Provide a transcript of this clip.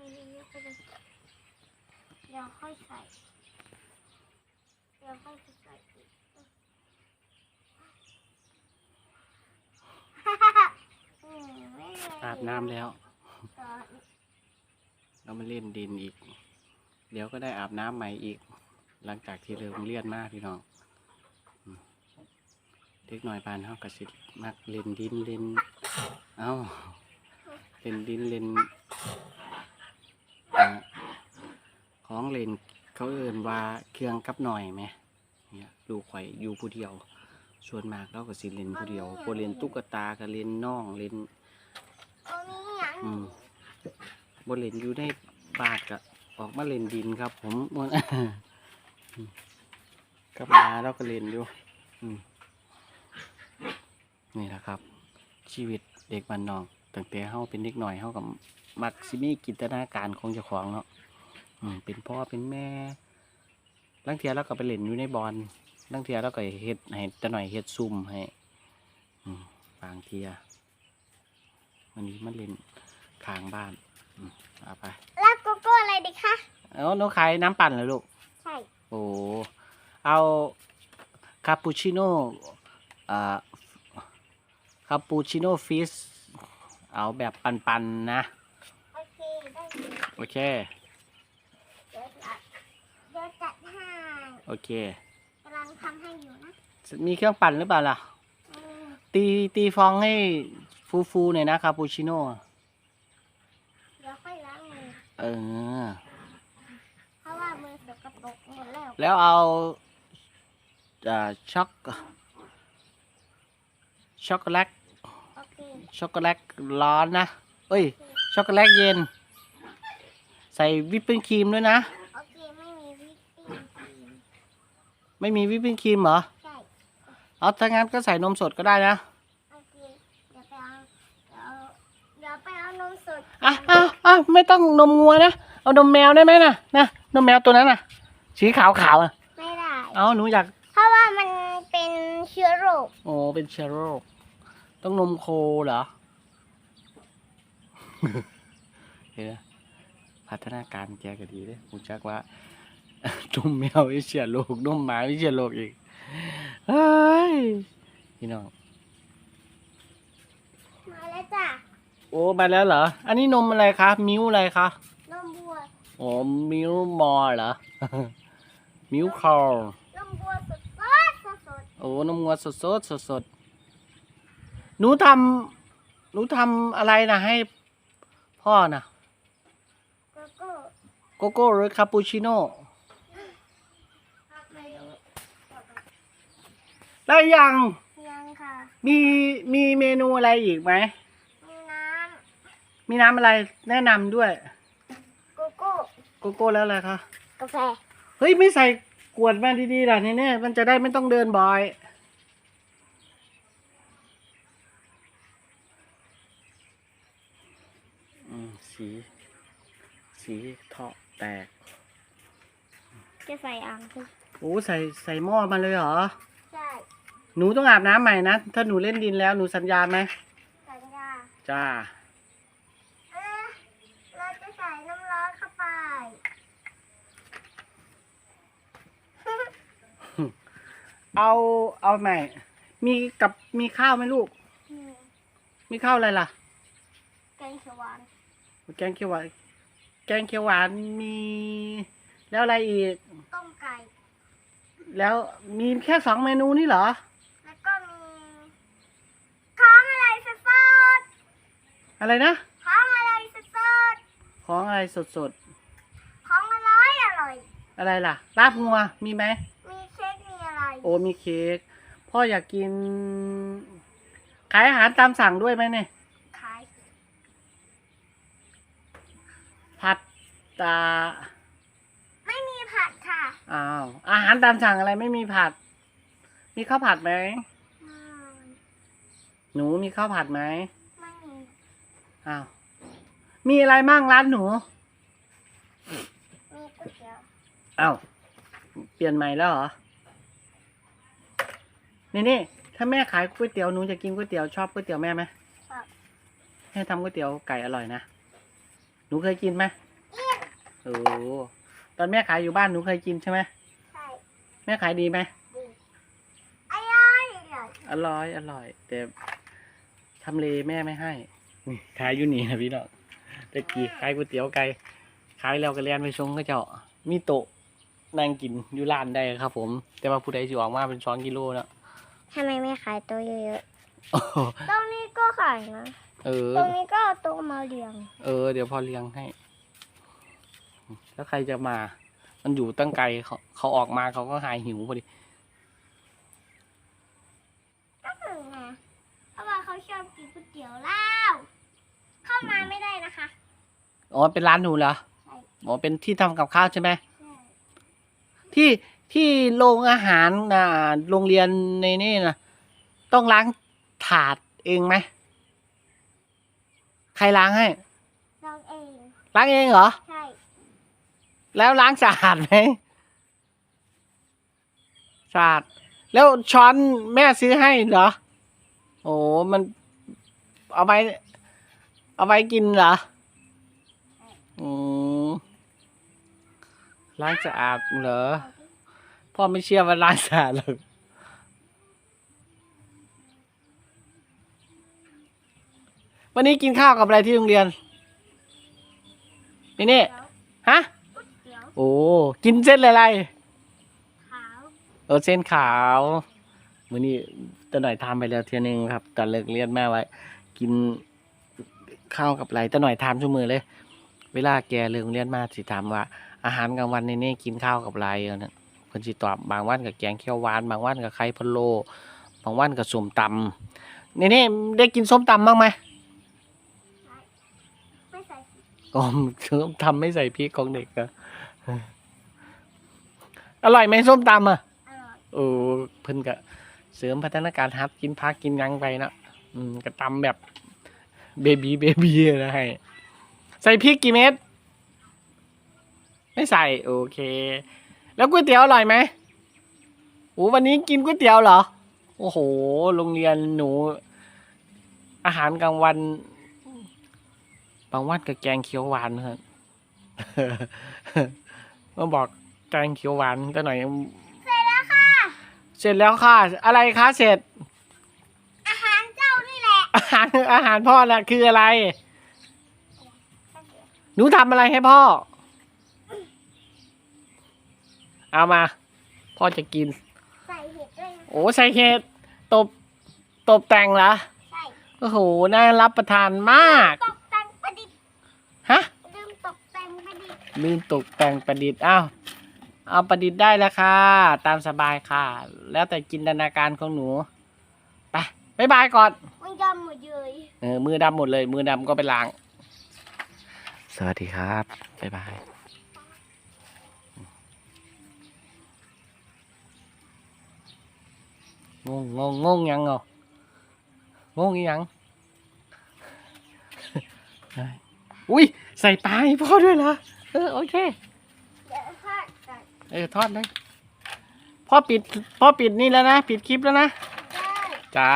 อันนี้ก็จะเดี๋ยวค่อยใส่ เดี๋ยวค่อยใส่อีกอาบน้ำแล้ว เรามาเล่นดินอีก เดี๋ยวก็ได้อาบน้ำใหม่อีก หลังจากที่เริ่มเลียนมากพี่น้องเด็กหน่อยปานเขากระสิมักเล่นดินเล่น เอ้าเล่นดินเล่น อ่าของเล่นเขาเอิ่นว่าเครื่องกับหน่อยไหมเนี่ยดูข่อยอยู่ผู้เดียวส่วนมากเราก็สิเล่นผู้เดียวพอเล่นตุ๊กตาก็เล่นน้องเล่นเอานี้อย่างอืมบนเล่นอยู่ในบาทกะออกมาเล่นดินครับ ผมม่วนกลับมาเราก็เล่นอยู่อืมนี่แหละครับ ชีวิตเด็กบ้านนอกตั้งแต่เฮาเป็นเด็กหน่อยเฮากับ มักสิมีกิจนาการของเจ้าของเนาะอืมเป็นพ่อเป็นแม่ลังเทียเราก็ไปเล่นอยู่ในบอลลังเทียเราก็เฮ็ดให้ตะหน่อยเฮ็ดซุ่มให้อืมบางเทียวันนี้มันเล่นข้างบ้านอืมเอาไปแล้วโกโก้อะไรดีคะ เอาหนูขายน้ำปั่นเหรอลูก ใช่ โอ้เอาคาปูชิโน่อ่าคาปูชิโน่ฟิส เอาแบบปันๆนะ โอเคได้เลย โอเค เดี๋ยวจัดเดี๋ยวจัดให้โอเค กำลังทำให้อยู่นะมีเครื่องปั่นหรือเปล่าล่ะ อืมตีตีฟองให้ฟูๆหน่อยนะคาปูชิโน่เดี๋ยวค่อยล้างมือ เออ เพราะว่ามือสกปรกหมดแล้วแล้วเอาอ่าช็อกช็อกโกแลตโอเคช็อกโกแลตร้อนนะ เอ้ยช็อกโกแลตเย็นใส่วิปปิ้งครีมด้วยนะ โอเคไม่มีวิปปิ้งครีมไม่มีวิปปิ้งครีมเหรอ ใช่เอาถ้างั้นก็ใส่นมสดก็ได้นะโอเคเดี๋ยวไปเอาเดี๋ยวเดี๋ยวไปเอานมสดอะอะอะไม่ต้องนมงัวนะ เอานมแมวได้ไหมนะนะนมแมวตัวนั้นน่ะ สีขาวขาวๆอะไม่ได้ เอาหนูอยาก เพราะว่ามันเป็นเชื้อโรคโอ้เป็นเชื้อโรค ต้องนมโคเหรอเฮ้ย พัฒนาการแกก็ดีเลยผมจักว่านมแมวไม่เชื้อโรคนมหมาไม่เชื้อโรคอีกเฮ้ยพี่น้องมาแล้วจ้ะโอ้มาแล้วเหรอ อันนี้นมอะไรคะมิ้วอะไรคะนมบัวอ๋อมิ้วมอเหรอ มิ้วคอร์นมบัวสดสดสดสดโอ้นมงัวสดสดสดสดๆหนูทำหนูทำอะไรนะให้พ่อนะโกโก้ โกโก้หรือคาปูชิโน่ไม่รู้แล้วยังยังค่ะ มีมีเมนูอะไรอีกไหม มีน้มีน้ำอะไรแนะนำด้วยำโกโก้โกโก้แล้วอะไรคะ กาแฟเฮ้ย ไม่ใส่ขวดมาดีๆล่ะนี่เนี่ยมันจะได้ไม่ต้องเดินบ่อย อืม สี สีเทาะ แตก จะใส่อ่างคือโอ้ใส่ใส่หม้อมาเลยเหรอ ใช่หนูต้องอาบน้ำใหม่นะ ถ้าหนูเล่นดินแล้วหนูสัญญาไหมสัญญาจ้า เอ๊ะเราจะใส่น้ำร้อนเข้าไป เอาเอาใหม่ มีกับมีข้าวไหมลูกอืมมีข้าวอะไรล่ะ แกงเขียวหวาน แกงเขียวหวาน แกงเขียวหวานมี แล้วอะไรอีก ต้มไก่ แล้วมีแค่สองเมนูนี่เหรอ แล้วก็มีของอะไรสดอะไรนะ ๆของอะไรสดของอะไรสดๆของอร่อยอร่อย ๆ อะไรล่ะ ลาบงัวมีไหม มีเค้กมีอะไร โอ้มีเค้ก พ่ออยากกิน ขายอาหารตามสั่งด้วยไหมเนี่ยขาย ผัด ตา ไม่มีผัดค่ะอ้าว อาหารตามสั่งอะไรไม่มีผัด มีข้าวผัดไหมอืมหนูมีข้าวผัดไหมไม่มีอ้าว มีอะไรมั่งร้านหนู มีก๋วยเตี๋ยวอ้าว เปลี่ยนใหม่แล้วเหรอ นี่นี่ถ้าแม่ขายก๋วยเตี๋ยวหนูจะกินก๋วยเตี๋ยวชอบก๋วยเตี๋ยวแม่ไหมครับแม่ทำก๋วยเตี๋ยวไก่อร่อยนะ หนูเคยกินไหมค โอ้ตอนแม่ขายอยู่บ้านหนูเคยกินใช่ไหมใช่แม่ขายดีไหมดีอร่อยอร่อยอร่อยอร่อย แต่ทำเลแม่ไม่ให้นี่ขายอยู่นี่นะพี่น้องตะกี้ขายก๋วยเตี๋ยวไก่ขายแล้วก็เลียนไปชงก็เจ้ามีโต๊ะนั่งกินอยู่ร้านได้ครับผม แต่ว่าผู้ใดสิออกมาเป็นสองกิโลแล้วทำไมไม่ขายตัวเยอะโอ้โหๆตรงนี้ก็ขายนะ เออ ตรงนี้ก็เอาตัวมาเรียง เออ เดี๋ยวพอเลี้ยงให้ แล้วใครจะมา มันอยู่ตั้งไกลเขาเขาออกมาเขาก็หายหิวพอดีก็ถึงไงเพราะว่าเขาชอบกินก๋วยเตี๋ยวแล้วเข้ามาไม่ได้นะคะอ๋อเป็นร้านหนูเหรอใช่อ๋อเป็นที่ทำกับข้าวใช่ไหมใช่ที่ที่โรงอาหารอ่าโรงเรียนในนี่นะต้องล้างถาดเองไหมใครล้างให้เราเอง ล้างเองเหรอ ใช่ แล้วล้างสะอาดไหมสะอาด แล้วช้อนแม่ซื้อให้เหรอ โอ้มัน เอาไว้ เอาไว้กินเหรออืมล้างสะอาดเหรอ พ่อไม่เชื่อว่าล้างสะอาดหรอกวันนี้กินข้าวกับอะไรที่โรงเรียน นี่นี่ฮะ โอ้กินเส้นอะไรขาวเออเส้นขาวมื้อนี้ตะหน่อยทำไปแล้วเทียหนึงครับตอนเลิกเรียนแม่ไว้ กินข้าวกับอะไรตะหน่อยทำชั่วมือเลย เวลาแกเลิกเรียนมาสิถามว่า อาหารกลางวันในนี่กินข้าวกับอะไรเอาเนี่ยเพิ่นสิตอบบางวันกับแกงเขียวหวานบางวันกับไข่พะโล้บางวันกับส้มตำนี่นี่ได้กินส้มตำบ้างไหมไม่ใส่อ๋อส้มตำไม่ใส่พริกของเด็กอะ อร่อยไหมส้มตำอะอร่อยโอ้เพิ่นก็เสริมพัฒนาการฮับกินพักกินหยังไปนะอืมก็ตำแบบเบบีเบบีนะให้ใส่พริกกี่เม็ดไม่ใส่โอเค แล้วก๋วยเตี๋ยวอร่อยไหมโอ้วันนี้กินก๋วยเตี๋ยวเหรอ โอ้โห โรงเรียนหนู อาหารกลางวัน บางวันก็แกงเขียวหวานครับ มาบอกแกงเขียวหวานก็หน่อย เสร็จแล้วค่ะ เสร็จแล้วค่ะ อะไรคะเสร็จ อาหารเจ้านี่แหละอาหารอาหารพ่อน่ะคืออะไร หนูทำอะไรให้พ่อ เอามา พ่อจะกิน ใส่เห็ดด้วยนะโอ้ใส่เห็ดตบ ตบแต่งเหรอใช่โอ้โหน่ารับประทานมากตกแต่งประดิษฐ์ ฮะ ลืมตกแต่งประดิษฐ์ ลืมตกแต่งประดิษฐ์อ้าวเอาประดิษฐ์ได้แล้วค่ะ ตามสบายค่ะ แล้วแต่จินตนาการของหนูไปบ๊ายบายก่อนมันยำหมดเลยเออมือดำหมดเลย มือดำก็ไปล้าง สวัสดีครับบ๊ายบายงงงงงงยังเหรองงอีหยังอุ้ยใส่ปลาให้พ่อด้วยเหรอ เออโอเค เดี๋ยวทอดก่อนเออทอดได้พ่อปิดพ่อปิดนี่แล้วนะ ปิดคลิปแล้วนะ ได้ จ้า